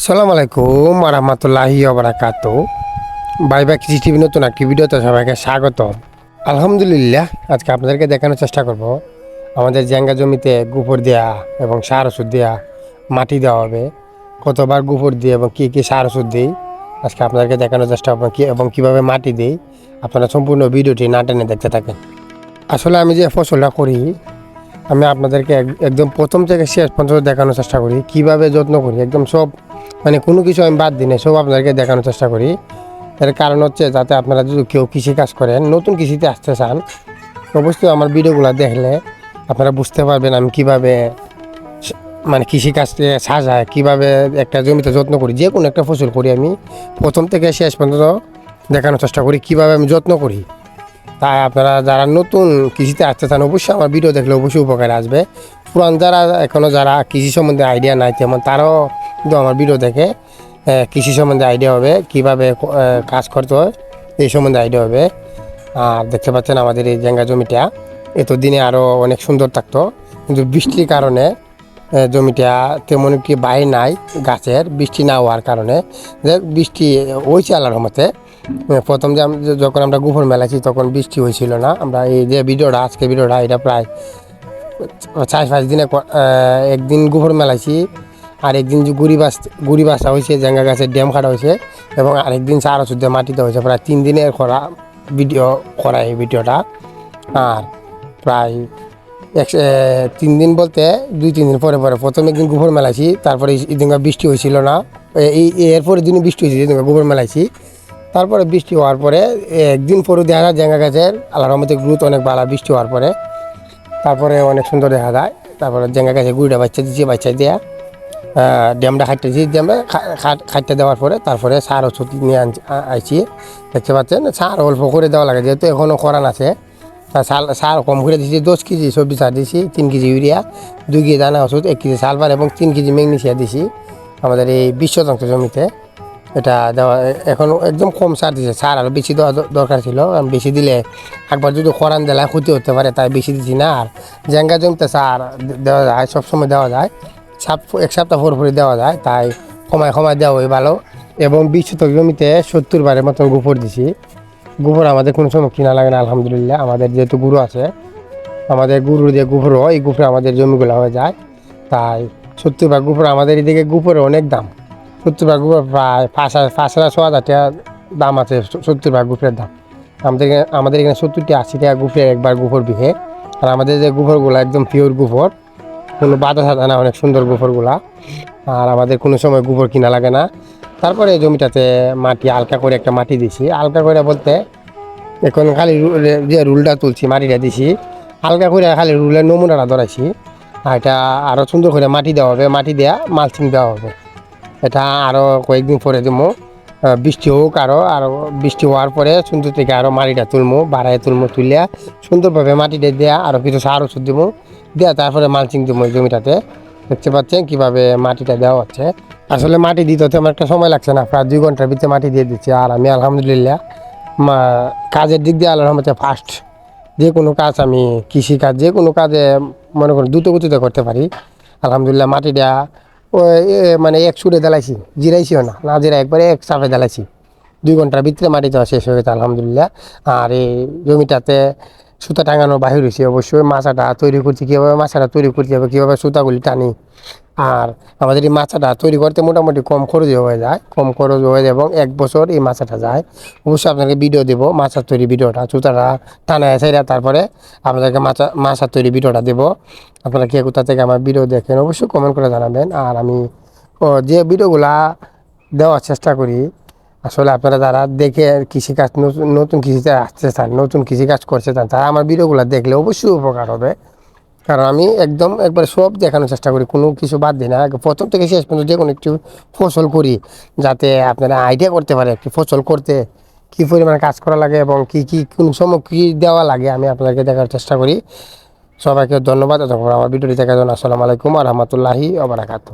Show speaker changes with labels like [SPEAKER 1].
[SPEAKER 1] আসসালামু আলাইকুম রহমতুল্লাহি ওবরাকাত বাই বাই কৃষি টিভি নতুন একটি ভিডিওতে সবাইকে স্বাগত আলহামদুলিল্লাহ, আজকে আপনাদেরকে দেখানোর চেষ্টা করব। আমাদের জ্যাঙ্গা জমিতে গোবর দেয়া এবং সার ওষুধ দেওয়া মাটি দেওয়া হবে, কতবার গোবর দিয়ে এবং কী কী সার ওষুধ দিই, আজকে আপনাদেরকে দেখানোর চেষ্টা করব কি এবং কীভাবে মাটি দিই। আপনারা সম্পূর্ণ ভিডিওটি না টেনে দেখতে থাকেন। আসলে আমি যে ফসলটা করি, আমি আপনাদেরকে একদম প্রথম থেকে শেষ পর্যন্ত দেখানোর চেষ্টা করি, কীভাবে যত্ন করি, একদম সব মানে কোনো কিছু আমি বাদ দিই সব আপনাদেরকে দেখানোর চেষ্টা করি। এর কারণ হচ্ছে যাতে আপনারা যদি কেউ কৃষি কাজ করেন, নতুন কৃষিতে আসতে চান, অবশ্যই আমার ভিডিওগুলো দেখলে আপনারা বুঝতে পারবেন আমি কীভাবে মানে কৃষি কাজকে সাজায় কীভাবে একটা জমিতে যত্ন করি, যে কোনো একটা ফসল করি আমি, প্রথম থেকে শেষ পর্যন্ত দেখানোর চেষ্টা করি কীভাবে আমি যত্ন করি। তাই আপনারা যারা নতুন কৃষিতে আসতে চান, অবশ্যই আমার ভিডিও দেখলে অবশ্যই উপকারে আসবে। পুরান যারা এখনও যারা কৃষি সম্বন্ধে আইডিয়া নাই তেমন, তারাও কিন্তু আমার ভিডিও দেখে কৃষি সম্বন্ধে আইডিয়া হবে, কীভাবে কাজ করতে হয়, এই সম্বন্ধে আইডিয়া হবে। আর দেখতে পাচ্ছেন আমাদের এই জায়গা জমিটা এত দিনে আরও অনেক সুন্দর থাকতো, কিন্তু বৃষ্টির কারণে জমিটা তেমন কি বাই নাই গাছের, বৃষ্টি না হওয়ার কারণে। যে বৃষ্টি হয়েছে আল্লাহর মতে প্রথম যে যখন আমরা গোবর মেলাছি তখন বৃষ্টি হয়েছিল না। আমরা এই যে ভিডিওটা, আজকে ভিডিওটা, এটা প্রায়, চার পাঁচ দিনে একদিন গোবর মেলাইছি আর একদিন যে গুড়ি বাস গুড়ি বাসা হয়েছে জাঙ্গা গাছের ড্যাম খাটা হয়েছে এবং আরেকদিন সার দিয়ে মাটিতে হয়েছে প্রায় তিন দিনের করা ভিডিও করা এই ভিডিওটা। আর প্রায় এক তিন দিন বলতে দুই, তিন দিন পরে পরে প্রথম একদিন গোবর মেলাইছি, তারপরে এদিন বৃষ্টি হয়েছিল না। এই এরপরে দিনই বৃষ্টি হয়েছে যেদিন গোবর মেলাইছি। তারপরে বৃষ্টি হওয়ার পরে একদিন পরে দেখা যায় জাঙ্গা গাছের, আল্লাহর রহমতে গ্রুথ অনেক ভালো বৃষ্টি হওয়ার পরে। তারপরে অনেক সুন্দর দেখা যায়। তারপরে জাঙ্গা গাছে গুড়িটা বাচ্চা দিচ্ছে বাচ্চা দেওয়া ড্যামটা দিচ্ছি ড্যামটা খাটতে দেওয়ার পরে তারপরে সার ওষুধ নিয়ে আইছি। দেখতে পাচ্ছেন, সার অল্প করে দেওয়া লাগে, যেহেতু এখনও করান আছে। সার সার কম করে দিয়েছি, দশ কেজি সবজি সার দিয়েছি, তিন কেজি ইউরিয়া, দুই কেজি দানা ওষুধ, এক কেজি সালফার এবং তিন কেজি ম্যাগনেসিয়া দিয়েছি আমাদের এই বিশ শতাংশ জমিতে। এটা দেওয়া, এখন একদম কম সার দিয়েছে, সার আরও বেশি দেওয়া দরকার ছিল, কারণ বেশি দিলে একবার যদি খরান দেলায় ক্ষতি হতে পারে, তাই বেশি দিচ্ছি না। আর জেঙ্গা জমিতে সার দেওয়া যায়, সবসময় দেওয়া যায়। এক সপ্তাহ পর পরে দেওয়া যায়, তাই কমায় কমায় দেওয়া হয় ভালো। এবং বিশ শতক জমিতে সত্তর বারের মতন গোবর দিছি। গোবর আমাদের কোনো সময় কিনা লাগে না, আলহামদুলিল্লাহ। আমাদের যেহেতু গুরু আছে, আমাদের গুরুর যে গোবর হয়, এই গোবর আমাদের জমিগুলো হয়ে যায়। তাই সত্তর ভাগ গোবর আমাদের এদিকে গোবরের অনেক দাম। সত্তর ভাগ গোবর প্রায় পাঁচ পাঁচ হাজার ছ হাজার টাকা দাম আছে সত্তর ভাগ গোবরের দাম। আমাদের এখানে আমাদের এখানে সত্তরটি আশি টাকা গোবরের একবার গোবর বিহে। আর আমাদের যে গোবরগুলো একদম পিওর গোবর কোনো বাধা সাধা না, অনেক সুন্দর গোবরগুলা আর আমাদের কোনো সময় গোবর কিনা লাগে না। তারপরে জমিটাতে মাটি হালকা করে একটা মাটি দিছি। আলকা করে বলতে এখন খালি যে রুলটা তুলছি, মাটিটা দিছি হালকা করে খালি রুলের নমুনাটা ধরাইছি। আর এটা আরও সুন্দর করে মাটি দেওয়া হবে, মাটি দেওয়া মালচিং দেওয়া হবে। এটা আরও কয়েকদিন পরে দেবো। বৃষ্টি হোক আরও আরও বৃষ্টি হওয়ার পরে সুন্দর থেকে আরও মাটিটা তুলবো বাড়ায় তুলবো তুলিয়া সুন্দরভাবে মাটিটা দেওয়া আরও কিছু সার ওষুধ দেবো দেওয়া তারপরে মালচিং দেবো জমিটাতে। দেখতে পাচ্ছেন কীভাবে মাটিটা দেওয়া হচ্ছে। আসলে মাটি দিতে তো আমার একটা সময় লাগছে না প্রায় দুই ঘণ্টার ভিতরে মাটি দিয়ে দিচ্ছি। আর আমি আলহামদুলিল্লাহ মা কাজের দিক দিয়ে আল্লাহর রহমতে ফার্স্ট যে কোনো কাজ আমি কৃষিকাজ যে কোনো কাজে মনে করি দ্রুত গতিতে করতে পারি। আলহামদুলিল্লাহ মাটিটা ওই এ, মানে এক সুরে দালাইছি জিরাইছি না না জিরা একবারে এক চাপে দালাইছি দুই ঘণ্টার ভিতরে মাটি দেওয়া শেষ হয়ে গেছে, আলহামদুলিল্লাহ। আর এই জমিটাতে সুতা টাঙানো বাহির হয়েছে, অবশ্যই মাছাটা তৈরি করছি, কীভাবে মাছাটা তৈরি করতে হবে কীভাবে সুতাগুলি টানি। আর আমাদের এই মাছাটা তৈরি করতে মোটামুটি কম খরচ হয়ে যায় কম খরচ হয়ে যায় এবং এক বছর এই মাছাটা যায়। অবশ্যই আপনাকে ভিডিও দেবো মাছার তৈরি ভিডিওটা সুতাটা টানা সেরা তারপরে আপনাদেরকে মাছা মাছার তৈরি ভিডিওটা দেবো। আপনারা কে কোথা থেকে আমার ভিডিও দেখেন অবশ্যই কমেন্ট করে জানাবেন। আর আমি ও, যে ভিডিওগুলা দেওয়ার চেষ্টা করি আসলে আপনারা যারা দেখে কৃষিকাজ নতুন নতুন কৃষিতে আসতে চান নতুন কৃষিকাজ করতে চান তারা আমার ভিডিওগুলো দেখলে অবশ্যই উপকার হবে। কারণ আমি একদম একবার সব দেখানোর চেষ্টা করি, কোনো কিছু বাদ দিই না। প্রথম থেকে শেষ পর্যন্ত যে কোনো একটু ফসল করি, যাতে আপনারা আইডিয়া করতে পারে একটি ফসল করতে, কী পরিমাণে কাজ করা লাগে এবং কি কি, কোন সময় কী দেওয়া লাগে, আমি আপনাদেরকে দেখার চেষ্টা করি। সবাইকে ধন্যবাদ আমার ভিডিওটি দেখার জন্য আসসালামু আলাইকুম আ রহমতুল্লাহি ওবরাকাতু